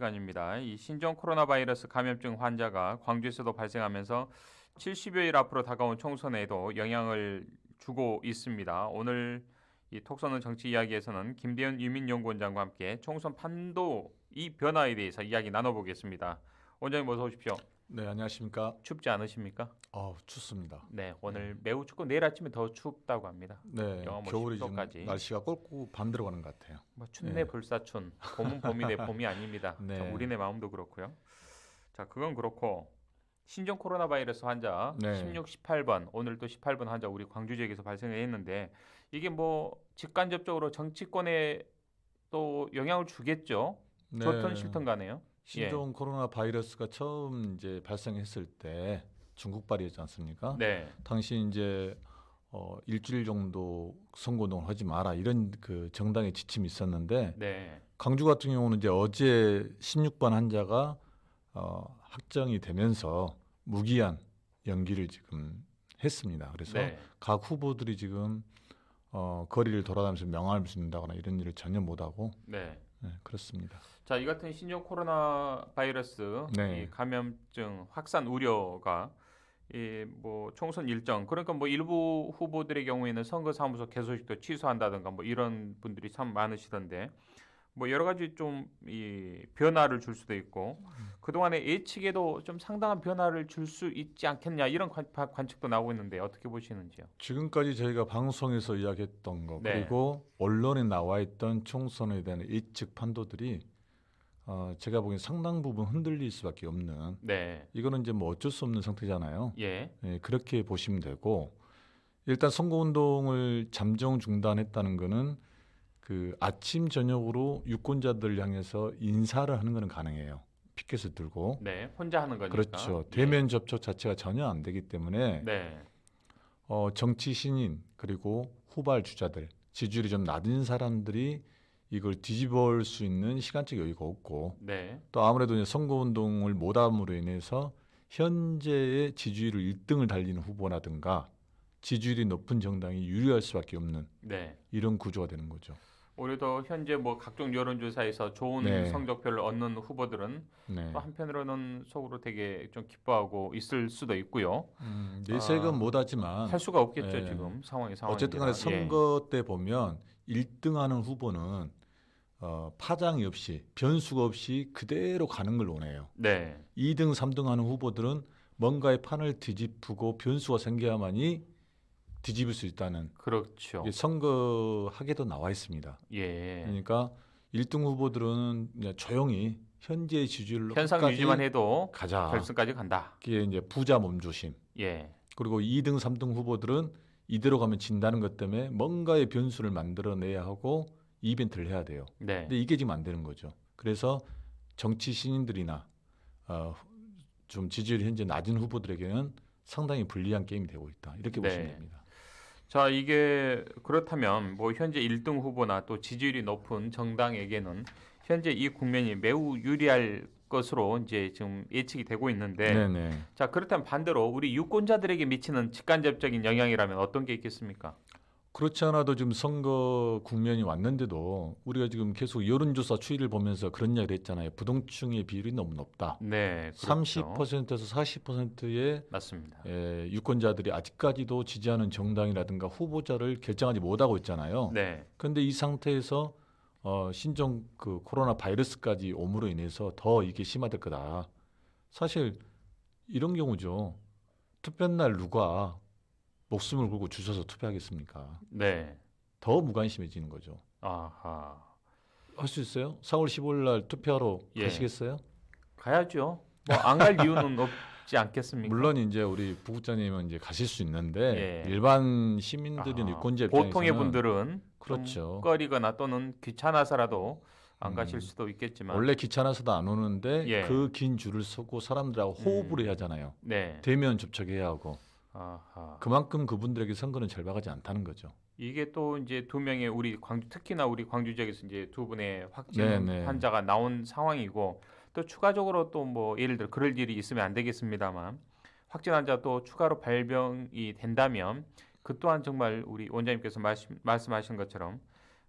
시간입니다. 이 신종 코로나 바이러스 감염증 환자가 광주에서도 발생하면서 70여일 앞으로 다가온 총선에도 영향을 주고 있습니다. 오늘 이 톡선은 정치 이야기에서는 김대현 유민연구원장과 함께 총선 판도 이 변화에 대해서 이야기 나눠보겠습니다. 원장님 어서 오십시오. 네, 안녕하십니까? 춥지 않으십니까? 어, 춥습니다. 네, 오늘 매우 춥고 내일 아침에 더 춥다고 합니다. 네, 영하 뭐 겨울이 지금 10도까지. 날씨가 꼴고 밤 들어가는 것 같아요. 뭐 춘내 불사춘, 봄은 봄이네 봄이 아닙니다. 네. 자, 우리네 마음도 그렇고요. 자, 그건 그렇고 신종 코로나 바이러스 환자 네. 16, 18번 오늘 또 18번 환자 우리 광주 지역에서 발생했는데 이게 뭐 직간접적으로 정치권에 또 영향을 주겠죠. 네. 좋든 싫든 간에요. 신종 코로나 바이러스가 처음 이제 발생했을 때 중국발이었지 않습니까? 네. 당시 이제 어, 일주일 정도 선거운동을 하지 마라 이런 그 정당의 지침이 있었는데 네. 광주 같은 경우는 이제 어제 16번 환자가 어, 확정이 되면서 무기한 연기를 지금 했습니다. 그래서 네. 각 후보들이 지금 어, 거리를 돌아다니면서 명함을 쓴다거나 이런 일을 전혀 못하고 네. 네, 그렇습니다. 자, 이 같은 신종 코로나 바이러스 네. 이 감염증 확산 우려가 이뭐 총선 일정 그러니까 뭐 일부 후보들의 경우에는 선거 사무소 개소식도 취소한다든가 뭐 이런 분들이 참 많으시던데 뭐 여러 가지 좀 이 변화를 줄 수도 있고 그동안의 예측에도 좀 상당한 변화를 줄 수 있지 않겠냐 이런 관, 관측도 나오고 있는데 어떻게 보시는지요? 지금까지 저희가 방송에서 이야기했던 거 네. 그리고 언론에 나와 있던 총선에 대한 예측 판도들이 어, 제가 보기엔 상당 부분 흔들릴 수밖에 없는 네. 이거는 이제 뭐 어쩔 수 없는 상태잖아요. 예. 예, 그렇게 보시면 되고 일단 선거운동을 잠정 중단했다는 거는 그 아침 저녁으로 유권자들 향해서 인사를 하는 거는 가능해요. 피켓을 들고 네. 혼자 하는 거니까. 그렇죠. 예. 대면 접촉 자체가 전혀 안 되기 때문에 네. 어, 정치 신인 그리고 후발 주자들 지지율이 좀 낮은 사람들이 이걸 뒤집을 수 있는 시간적 여유가 없고 네. 또 아무래도 이제 선거운동을 못함으로 인해서 현재의 지지율을 1등을 달리는 후보라든가 지지율이 높은 정당이 유리할 수밖에 없는 네. 이런 구조가 되는 거죠. 오히려 현재 뭐 각종 여론조사에서 좋은 네. 성적표를 얻는 후보들은 네. 또 한편으로는 속으로 되게 좀 기뻐하고 있을 수도 있고요. 음, 내색은 아, 못하지만 할 수가 없겠죠 네. 지금 상황이 상황이. 어쨌든 간에 선거 때 보면 1등하는 후보는 어, 파장이 없이 변수가 없이 그대로 가는 걸 원해요. 네. 2등, 3등 하는 후보들은 뭔가의 판을 뒤집고 변수가 생겨야만이 뒤집을 수 있다는 그렇죠. 선거학에도 나와 있습니다. 예. 그러니까 1등 후보들은 그냥 조용히 현재의 지지율로 현상 유지만 해도 가자. 결승까지 간다. 그게 이제 부자 몸조심. 예. 그리고 2등, 3등 후보들은 이대로 가면 진다는 것 때문에 뭔가의 변수를 만들어내야 하고 이벤트를 해야 돼요. 네. 근데 이게 지금 안 되는 거죠. 그래서 정치 신인들이나 어, 좀 지지율이 현재 낮은 후보들에게는 상당히 불리한 게임이 되고 있다. 이렇게 네. 보시면 됩니다. 자 이게 그렇다면 뭐 현재 1등 후보나 또 지지율이 높은 정당에게는 현재 이 국면이 매우 유리할 것으로 이제 지금 예측이 되고 있는데 네네. 자 그렇다면 반대로 우리 유권자들에게 미치는 직간접적인 영향이라면 어떤 게 있겠습니까? 그렇지 않아도 지금 선거 국면이 왔는데도 우리가 지금 계속 여론조사 추이를 보면서 그런 이야기를 했잖아요. 부동층의 비율이 너무 높다. 네, 그렇죠. 30%에서 40%의 맞습니다. 예, 유권자들이 아직까지도 지지하는 정당이라든가 후보자를 결정하지 못하고 있잖아요. 네, 그런데 이 상태에서 어, 신종 그 코로나 바이러스까지 옴으로 인해서 더 이게 심화될 거다. 사실 이런 경우죠. 투표 날 누가 목숨을 걸고 줄 서서 투표하겠습니까? 네, 더 무관심해지는 거죠. 아하, 할 수 있어요? 4월 15일 날 투표하러 예. 가시겠어요? 가야죠. 뭐 안 갈 이유는 없지 않겠습니까? 물론 이제 우리 부국장님은 이제 가실 수 있는데 예. 일반 시민들이나 아, 유권자 입장에서는 보통의 분들은 그렇죠. 좀 꺼리거나 또는 귀찮아서라도 안 음. 가실 수도 있겠지만 원래 귀찮아서도 안 오는데 예. 그긴 줄을 서고 사람들하고 호흡을 해야 하잖아요. 네, 대면 접촉해야 하고 아하. 그만큼 그분들에게 선거는 절박하지 않다는 거죠. 이게 또 이제 두 명의 우리 광주 특히나 우리 광주 지역에서 이제 두 분의 확진 네, 네. 환자가 나온 상황이고 또 추가적으로 또 뭐 예를 들어 그럴 일이 있으면 안 되겠습니다만 확진 환자 또 추가로 발병이 된다면 그 또한 정말 우리 원장님께서 말씀, 말씀하신 것처럼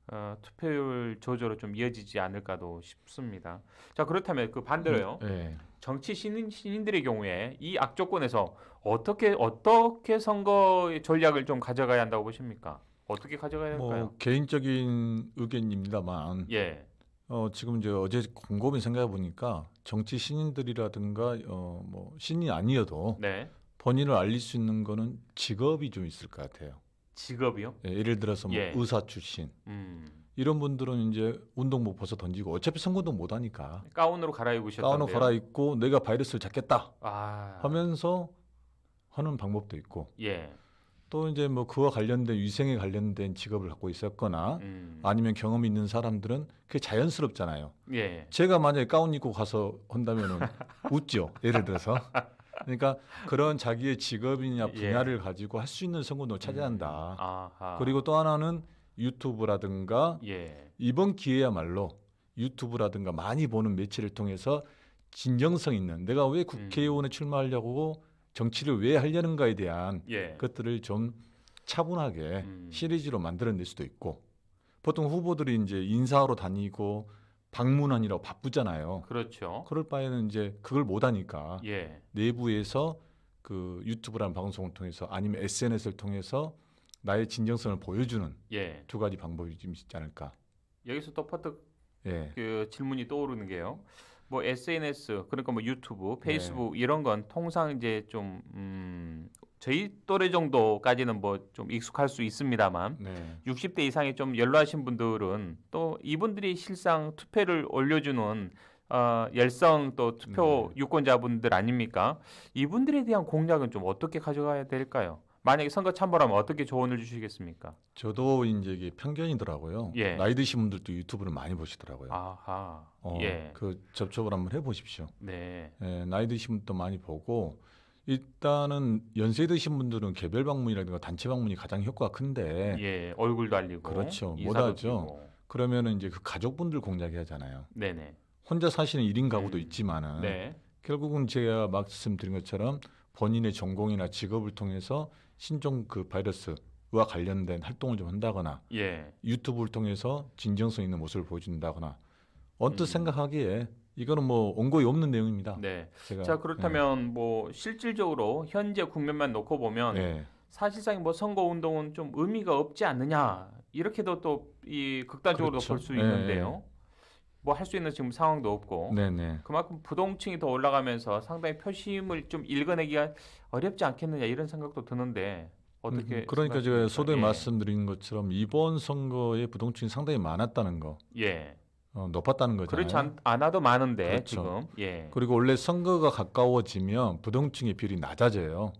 어, 투표율 조절로 좀 이어지지 않을까도 싶습니다. 자 그렇다면 그 반대로요. 예. 정치 신인, 신인들의 경우에 이 악조건에서 어떻게 어떻게 선거 전략을 좀 가져가야 한다고 보십니까? 어떻게 가져가야 할까요? 뭐 개인적인 의견입니다만 예, 어, 지금 이제 어제 곰곰이 생각해 보니까 정치 신인들이라든가 어, 뭐 신이 아니어도 네, 본인을 알릴 수 있는 거는 직업이 좀 있을 것 같아요. 직업이요. 예, 예를 들어서 뭐 예. 의사 출신 음, 이런 분들은 이제 운동복 벗어 던지고 어차피 선거도 못 하니까 가운으로 갈아입으셨다고요. 가운을 갈아입고 내가 바이러스를 잡겠다 아, 하면서 하는 방법도 있고 예, 또 이제 뭐 그와 관련된 위생에 관련된 직업을 갖고 있었거나 음, 아니면 경험이 있는 사람들은 그게 자연스럽잖아요. 예, 제가 만약에 가운 입고 가서 한다면은 웃죠. 예를 들어서. 그러니까 그런 자기의 직업이냐 예. 분야를 가지고 할 수 있는 선거도 찾아야 한다. 아하, 그리고 또 하나는 유튜브라든가 예, 이번 기회야말로 유튜브라든가 많이 보는 매체를 통해서 진정성 있는 내가 왜 국회의원에 출마하려고 정치를 왜 하려는가에 대한 예, 것들을 좀 차분하게 음. 시리즈로 만들어낼 수도 있고 보통 후보들이 이제 인사하러 다니고 방문하느라고 바쁘잖아요. 그렇죠. 그럴 바에는 이제 그걸 못 하니까 예, 내부에서 그 유튜브라는 방송을 통해서 아니면 SNS를 통해서 나의 진정성을 보여주는 예. 두 가지 방법이 좀 있지 않을까. 여기서 또 퍼뜩 예. 그 질문이 떠오르는 게요. 뭐 SNS 그러니까 뭐 유튜브, 네. 페이스북 이런 건 통상 이제 좀 음, 저희 또래 정도까지는 뭐 좀 익숙할 수 있습니다만 네. 60대 이상이 좀 연로하신 분들은 또 이분들이 실상 투표를 올려주는 어, 열성 또 투표 네. 유권자분들 아닙니까? 이분들에 대한 공략은 좀 어떻게 가져가야 될까요? 만약에 선거 참모라면 어떻게 조언을 주시겠습니까? 저도 이제 이게 편견이더라고요. 예. 나이 드신 분들도 유튜브를 많이 보시더라고요. 아하, 어, 예, 그 접촉을 한번 해보십시오. 네, 예, 나이 드신 분도 많이 보고 일단은 연세 드신 분들은 개별 방문이라든가 단체 방문이 가장 효과가 큰데 예, 얼굴도 알리고 그렇죠. 인사도 못하죠. 드리고. 그러면은 이제 그 가족분들 공략해야 하잖아요. 네네, 혼자 사시는 1인 가구도 음, 있지만은 네, 결국은 제가 말씀드린 것처럼 본인의 전공이나 직업을 통해서 신종 그 바이러스와 관련된 활동을 좀 한다거나 예, 유튜브를 통해서 진정성 있는 모습을 보여준다거나 언뜻 음. 생각하기에 이거는 뭐 원고에 없는 내용입니다. 네. 제가 자 그렇다면 뭐 실질적으로 현재 국면만 놓고 보면 네. 사실상 뭐 선거 운동은 좀 의미가 없지 않느냐 이렇게도 또 이 극단적으로 그렇죠. 볼수 네. 있는데요. 뭐할 수 있는 지금 상황도 없고 네, 네. 그만큼 부동층이 더 올라가면서 상당히 표심을 좀 읽어내기가 어렵지 않겠느냐 이런 생각도 드는데 어떻게 음, 그러니까 제가 생각하십니까? 소대 예. 말씀드린 것처럼 이번 선거에 부동층이 상당히 많았다는 거, 예 어, 높았다는 거잖아요. 그렇지 않, 않아도 많은데 그렇죠. 지금 예 그리고 원래 선거가 가까워지면 부동층의 비율이 낮아져요.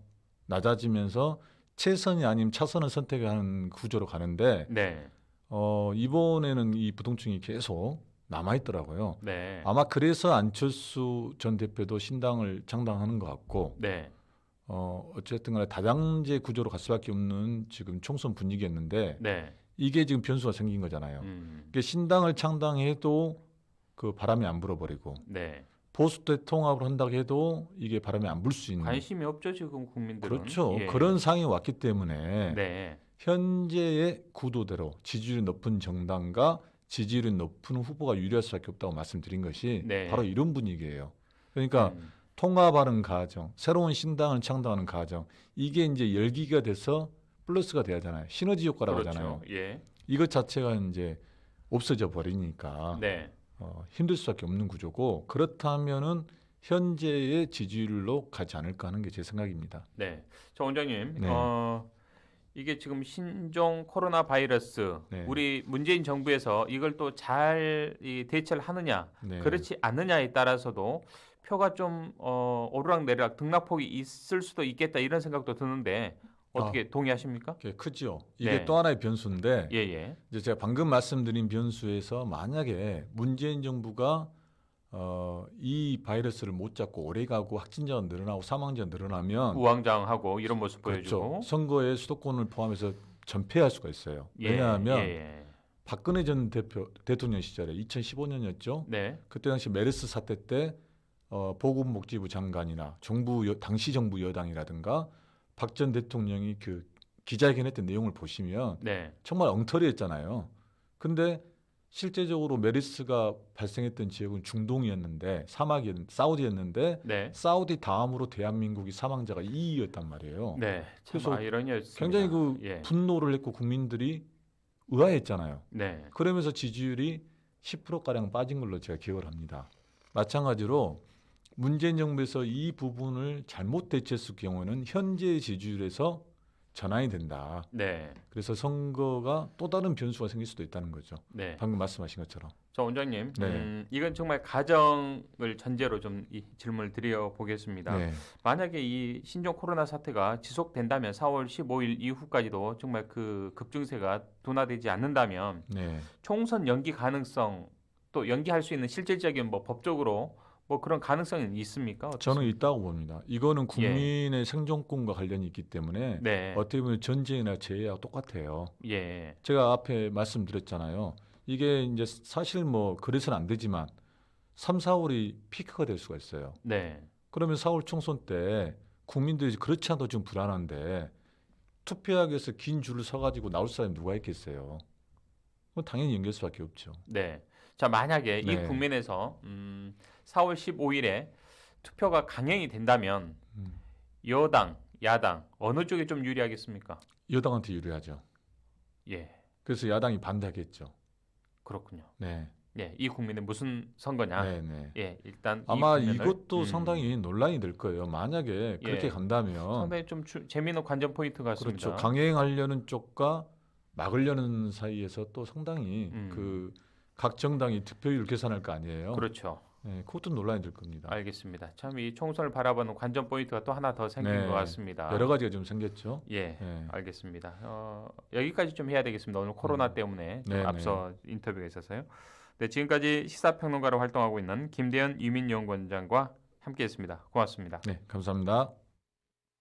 낮아지면서 최선이 아니면 차선을 선택하는 구조로 가는데 네 어, 이번에는 이 부동층이 계속 남아 있더라고요. 네. 아마 그래서 안철수 전 대표도 신당을 창당하는 것 같고 네. 어, 어쨌든 간에 다당제 구조로 갈 수밖에 없는 지금 총선 분위기였는데 네. 이게 지금 변수가 생긴 거잖아요. 음. 이게 신당을 창당해도 그 바람이 안 불어버리고 네. 보수 대 통합을 한다고 해도 이게 바람이 안 불 수 있는 관심이 없죠 지금 국민들은. 그렇죠. 예. 그런 상황이 왔기 때문에 네. 현재의 구도대로 지지율이 높은 정당과 지지율이 높은 후보가 유리할 수밖에 없다고 말씀드린 것이 네. 바로 이런 분위기예요. 그러니까 음. 통합하는 과정, 새로운 신당을 창당하는 과정 이게 이제 열기가 돼서 플러스가 돼야 하잖아요. 시너지 효과라고 그렇죠. 하잖아요. 예. 이것 자체가 이제 없어져 버리니까 네. 어, 힘들 수밖에 없는 구조고 그렇다면은 현재의 지지율로 가지 않을까 하는 게 제 생각입니다. 네. 저 원장님, 네. 어, 이게 지금 신종 코로나 바이러스 네. 우리 문재인 정부에서 이걸 또 잘 대처를 하느냐, 네. 그렇지 않느냐에 따라서도 표가 좀 어, 오르락 내리락 등락폭이 있을 수도 있겠다 이런 생각도 드는데 어떻게 동의하십니까? 게 크죠. 이게 네. 또 하나의 변수인데 예, 예. 이제 제가 방금 말씀드린 변수에서 만약에 문재인 정부가 어, 이 바이러스를 못 잡고 오래 가고 확진자가 늘어나고 사망자가 늘어나면 우왕좌왕하고 이런 모습 그렇죠. 보여주고. 선거에 수도권을 포함해서 전패할 수가 있어요. 예, 왜냐하면 예, 예. 박근혜 전 대표 대통령 시절에 2015년이었죠. 네. 그때 당시 메르스 사태 때 어, 보건복지부 장관이나 정부 여, 당시 정부 여당이라든가 박 전 대통령이 그 기자회견했던 내용을 보시면 네. 정말 엉터리였잖아요. 근데 실제적으로 메르스가 발생했던 지역은 중동이었는데 사막이었 사우디였는데 네. 사우디 다음으로 대한민국이 사망자가 2위였단 말이에요. 네. 참 그래서 아이러니였습니다. 굉장히 그 예. 분노를 했고 국민들이 의아했잖아요. 네. 그러면서 지지율이 10% 가량 빠진 걸로 제가 기억을 합니다. 마찬가지로 문재인 정부에서 이 부분을 잘못 대처했을 경우는 현재 지지율에서 전환이 된다. 네. 그래서 선거가 또 다른 변수가 생길 수도 있다는 거죠. 네. 방금 말씀하신 것처럼. 저 원장님, 네. 음, 이건 정말 가정을 전제로 좀 이 질문을 드려 보겠습니다. 네. 만약에 이 신종 코로나 사태가 지속된다면 4월 15일 이후까지도 정말 그 급증세가 둔화되지 않는다면 네. 총선 연기 가능성 또 연기할 수 있는 실질적인 뭐 법적으로 뭐 그런 가능성이 있습니까? 저는 있다고 봅니다. 이거는 국민의 생존권과 관련이 있기 때문에 네. 어떻게 보면 전쟁이나 재해와 똑같아요. 예. 제가 앞에 말씀드렸잖아요. 이게 이제 사실 뭐 그래서는 안 되지만 3, 4월이 피크가 될 수가 있어요. 네. 그러면 4월 총선 때 국민들이 그렇지 않아도 좀 불안한데 투표하기 위해서 긴 줄을 서가지고 나올 사람이 누가 있겠어요? 당연히 연결 수밖에 없죠. 네. 자, 만약에 네. 이 국면에서 음, 4월 15일에 투표가 강행이 된다면 음. 여당, 야당 어느 쪽이 좀 유리하겠습니까? 여당한테 유리하죠. 예. 그래서 야당이 반대하겠죠. 그렇군요. 네, 예. 이 국민은 무슨 선거냐? 네, 네. 예. 일단 이 아마 국면을, 이것도 음, 상당히 논란이 될 거예요. 만약에 그렇게 예. 간다면 상당히 좀 주- 재미있는 관전 포인트 같습니다. 그렇죠. 강행하려는 쪽과 막으려는 사이에서 또 상당히 음. 그 각 정당이 득표율 계산할 거 아니에요. 그렇죠. 네, 그것도 논란이 될 겁니다. 알겠습니다. 참 이 총선을 바라보는 관전 포인트가 또 하나 더 생긴 네. 것 같습니다. 여러 가지가 좀 생겼죠. 예. 네. 알겠습니다. 어, 여기까지 좀 해야 되겠습니다. 오늘 코로나 음. 때문에 좀 네네. 앞서 인터뷰가 있어서요. 네, 지금까지 시사평론가로 활동하고 있는 김대현 유민연구원장과 함께했습니다. 고맙습니다. 네, 감사합니다.